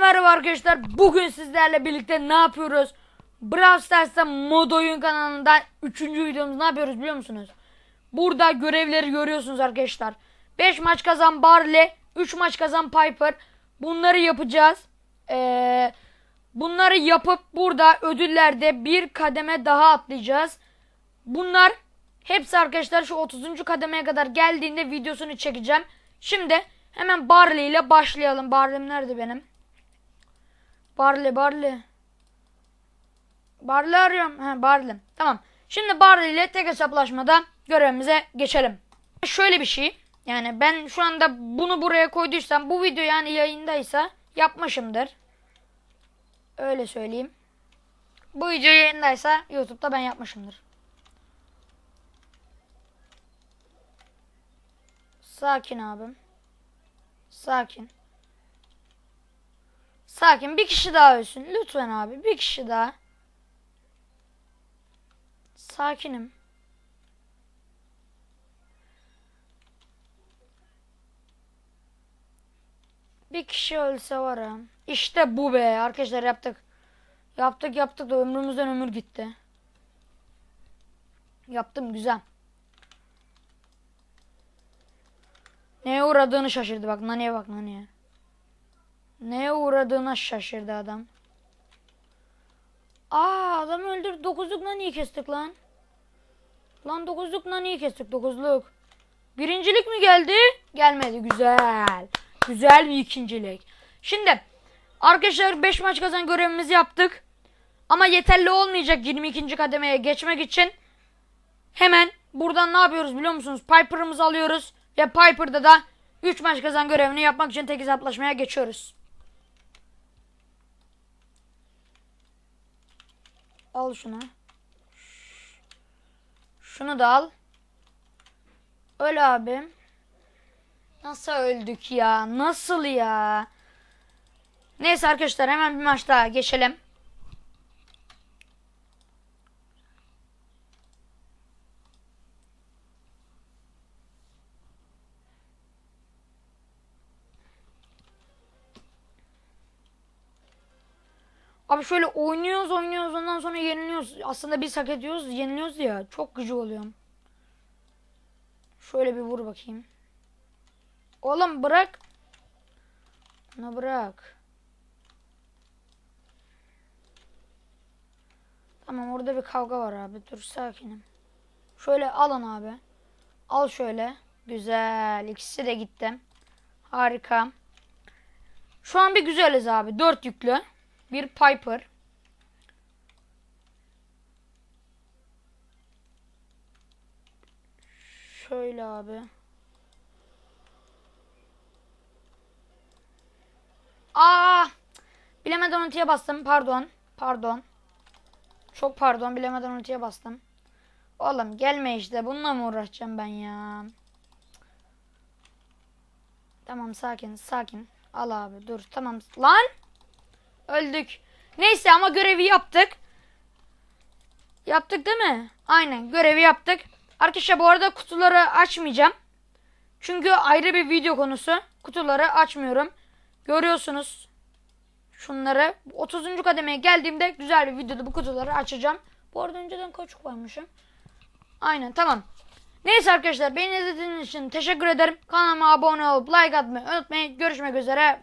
Merhaba arkadaşlar. Bugün sizlerle birlikte ne yapıyoruz? Brawl Stars'ta mod oyun kanalında 3. videomuz ne yapıyoruz biliyor musunuz? Burada görevleri görüyorsunuz arkadaşlar. 5 maç kazan Barley, 3 maç kazan Piper. Bunları yapacağız. Ee, bunları yapıp burada ödüllerde bir kademe daha atlayacağız. Bunlar hepsi arkadaşlar şu 30. kademeye kadar geldiğinde videosunu çekeceğim. Şimdi hemen Barley ile başlayalım. Barley'm nerede benim? Barley, Barley. Barley arıyorum. He, Barley. Tamam. Şimdi Barley ile tek hesaplaşmada görevimize geçelim. Şöyle bir şey. Yani ben şu anda bunu buraya koyduysam bu video yani yayındaysa yapmışımdır. Öyle söyleyeyim. Bu video yayındaysa YouTube'da ben yapmışımdır. Sakin abim. Sakin. Sakin. Bir kişi daha ölsün. Lütfen abi. Bir kişi daha. Sakinim. Bir kişi ölse var ya. İşte bu be. Arkadaşlar yaptık. Yaptık yaptık da ömrümüzden ömür gitti. Yaptım güzel. Neye uğradığını şaşırdı bak Nani'ye bak Nani'ye. Uğradığına şaşırdı adam. Aa adam öldür. Dokuzluk Nani'yi kestik lan. Lan dokuzluk Nani'yi kestik dokuzluk. Birincilik mi geldi? Gelmedi. Güzel. Güzel bir ikincilik. Şimdi arkadaşlar 5 maç kazan görevimizi yaptık. Ama yeterli olmayacak 22. kademeye geçmek için. Hemen buradan ne yapıyoruz biliyor musunuz? Piper'ımızı alıyoruz. Ve Piper'da da 3 maç kazan görevini yapmak için tek hesaplaşmaya geçiyoruz. Al şunu. Şunu da al. Öl abim. Nasıl öldük ya? Nasıl ya? Neyse arkadaşlar hemen bir maç daha geçelim. Abi şöyle oynuyoruz oynuyoruz ondan sonra yeniliyoruz. Aslında biz hak ediyoruz yeniliyoruz ya. Çok gücü oluyorum. Şöyle bir vur bakayım. Oğlum bırak. Ne bırak. Tamam orada bir kavga var abi. Dur sakinim. Şöyle alın abi. Al şöyle. Güzel. İkisi de gitti. Harika. Şu an bir güzeliz abi. Dört yüklü. Bir Piper. Şöyle abi. Aa! Bilemeden ultiye bastım. Pardon. Pardon. Çok pardon. Bilemeden ultiye bastım. Oğlum gelme işte. Bununla mı uğraşacağım ben ya? Tamam sakin sakin. Al abi dur. Tamam. Lan! Öldük. Neyse ama görevi yaptık. Yaptık değil mi? Aynen görevi yaptık. Arkadaşlar bu arada kutuları açmayacağım. Çünkü ayrı bir video konusu. Kutuları açmıyorum. Görüyorsunuz. Şunları 30. kademeye geldiğimde güzel bir videoda bu kutuları açacağım. Bu arada önceden kaç koymuşum? Aynen tamam. Neyse arkadaşlar beni izlediğiniz için teşekkür ederim. Kanalıma abone olup like atmayı unutmayın. Görüşmek üzere.